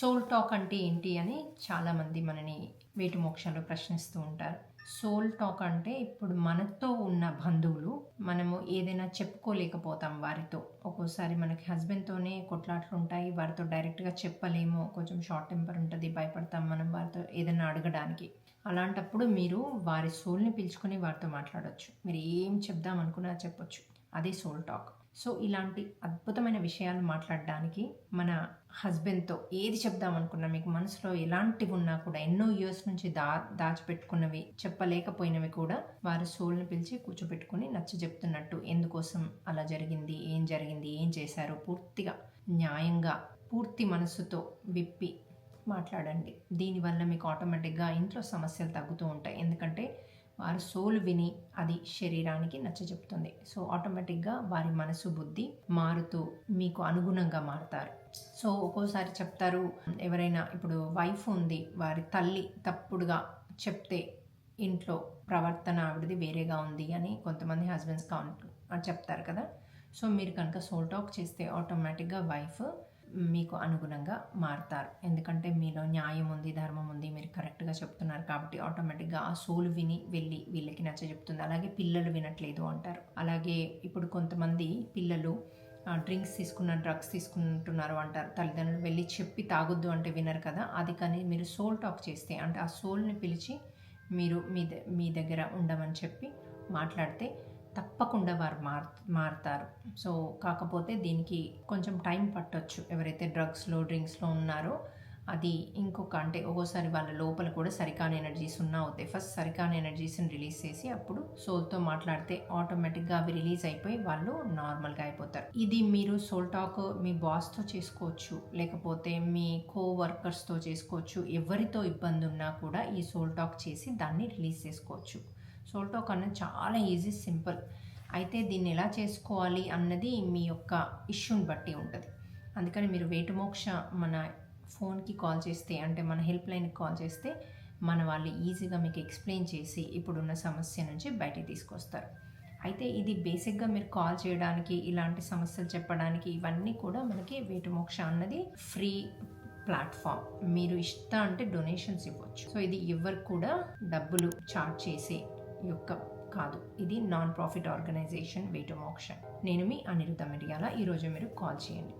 Soul talk అంటే ఏంటి అని చాలామంది మనని వేటి మోక్షంలో ప్రశ్నిస్తూ ఉంటారు. సోల్ టాక్ అంటే ఇప్పుడు మనతో ఉన్న బంధువులు మనము ఏదైనా చెప్పుకోలేకపోతాం వారితో. ఒక్కోసారి మనకి హస్బెండ్తోనే కొట్లాట్లు ఉంటాయి వారితో డైరెక్ట్గా చెప్పలేము కొంచెం షార్ట్ టెంపర్ ఉంటుంది భయపడతాం మనం వారితో ఏదైనా అడగడానికి. అలాంటప్పుడు మీరు వారి సోల్ని పిలుచుకొని వారితో మాట్లాడొచ్చు. మీరు ఏం చెప్దాం అనుకున్నా చెప్పొచ్చు. అదే సోల్ టాక్. సో ఇలాంటి అద్భుతమైన విషయాలు మాట్లాడడానికి మన హస్బెండ్తో ఏది చెప్దాం అనుకున్నా మీకు మనసులో ఎలాంటివి ఉన్నా కూడా ఎన్నో ఇయర్స్ నుంచి దా దాచిపెట్టుకున్నవి చెప్పలేకపోయినవి కూడా వారి సోల్ని పిలిచి కూర్చోబెట్టుకుని నచ్చ చెప్తున్నట్టు ఎందుకోసం అలా జరిగింది ఏం జరిగింది ఏం చేశారు పూర్తిగా న్యాయంగా పూర్తి మనసుతో విప్పి మాట్లాడండి. దీనివల్ల మీకు ఆటోమేటిక్గా ఇంట్లో సమస్యలు తగ్గుతూ ఉంటాయి. ఎందుకంటే వారు సోలు విని అది శరీరానికి నచ్చజెప్తుంది. సో ఆటోమేటిక్గా వారి మనసు బుద్ధి మారుతూ మీకు అనుగుణంగా మారుతారు. సో ఒక్కోసారి చెప్తారు ఎవరైనా ఇప్పుడు వైఫ్ ఉంది వారి తల్లి తప్పుడుగా చెప్తే ఇంట్లో ప్రవర్తన ఆవిడది వేరేగా ఉంది అని కొంతమంది హస్బెండ్స్ చెప్తారు కదా. సో మీరు కనుక సోల్ టాక్ చేస్తే ఆటోమేటిక్గా వైఫ్ మీకు అనుగుణంగా మారుతారు. ఎందుకంటే మీలో న్యాయం ఉంది ధర్మం ఉంది మీరు కరెక్ట్గా చెప్తున్నారు కాబట్టి ఆటోమేటిక్గా ఆ సోలు విని వెళ్ళి వీళ్ళకి నచ్చ చెప్తుంది. అలాగే పిల్లలు వినట్లేదు అంటారు. అలాగే ఇప్పుడు కొంతమంది పిల్లలు డ్రింక్స్ తీసుకున్న డ్రగ్స్ తీసుకుంటున్నారు అంటారు. తల్లిదండ్రులు వెళ్ళి చెప్పి తాగొద్దు అంటే వినరు కదా. అది కానీ మీరు సోల్ టాక్ చేస్తే అంటే ఆ సోల్ని పిలిచి మీరు మీ మీ దగ్గర ఉండమని చెప్పి మాట్లాడితే తప్పకుండా వారు మార్ మారుతారు. సో కాకపోతే దీనికి కొంచెం టైం పట్టొచ్చు ఎవరైతే డ్రగ్స్లో డ్రింక్స్లో ఉన్నారో. అది ఇంకొక అంటే ఒక్కోసారి వాళ్ళ లోపల కూడా సరికాని ఎనర్జీస్ ఉన్నా అవుతాయి. ఫస్ట్ సరికాని ఎనర్జీస్ని రిలీజ్ చేసి అప్పుడు సోల్తో మాట్లాడితే ఆటోమేటిక్గా అవి రిలీజ్ అయిపోయి వాళ్ళు నార్మల్గా అయిపోతారు. ఇది మీరు సోల్ టాక్ మీ బాస్తో చేసుకోవచ్చు. లేకపోతే మీ కో వర్కర్స్తో చేసుకోవచ్చు. ఎవరితో ఇబ్బంది ఉన్నా కూడా ఈ సోల్ టాక్ చేసి దాన్ని రిలీజ్ చేసుకోవచ్చు. సోల్ కన్నా చాలా ఈజీ సింపుల్. అయితే దీన్ని ఎలా చేసుకోవాలి అన్నది మీ యొక్క ఇష్యూని బట్టి ఉంటుంది. అందుకని మీరు వేటుమోక్ష మన ఫోన్కి కాల్ చేస్తే అంటే మన హెల్ప్ లైన్కి కాల్ చేస్తే మన వాళ్ళు ఈజీగా మీకు ఎక్స్ప్లెయిన్ చేసి ఇప్పుడున్న సమస్య నుంచి బయటికి తీసుకొస్తారు. అయితే ఇది బేసిక్గా మీరు కాల్ చేయడానికి ఇలాంటి సమస్యలు చెప్పడానికి ఇవన్నీ కూడా మనకి వేటుమోక్ష అన్నది ఫ్రీ ప్లాట్ఫామ్. మీరు ఇష్ట అంటే డొనేషన్స్ ఇవ్వచ్చు. సో ఇది ఎవరు కూడా డబ్బులు చార్జ్ చేసి యొక్క కాదు. ఇది నాన్ ప్రాఫిట్ ఆర్గనైజేషన్ వేటు నేను మీ అనిరుద్ధ మిరియాల. ఈరోజు మీరు కాల్ చేయండి.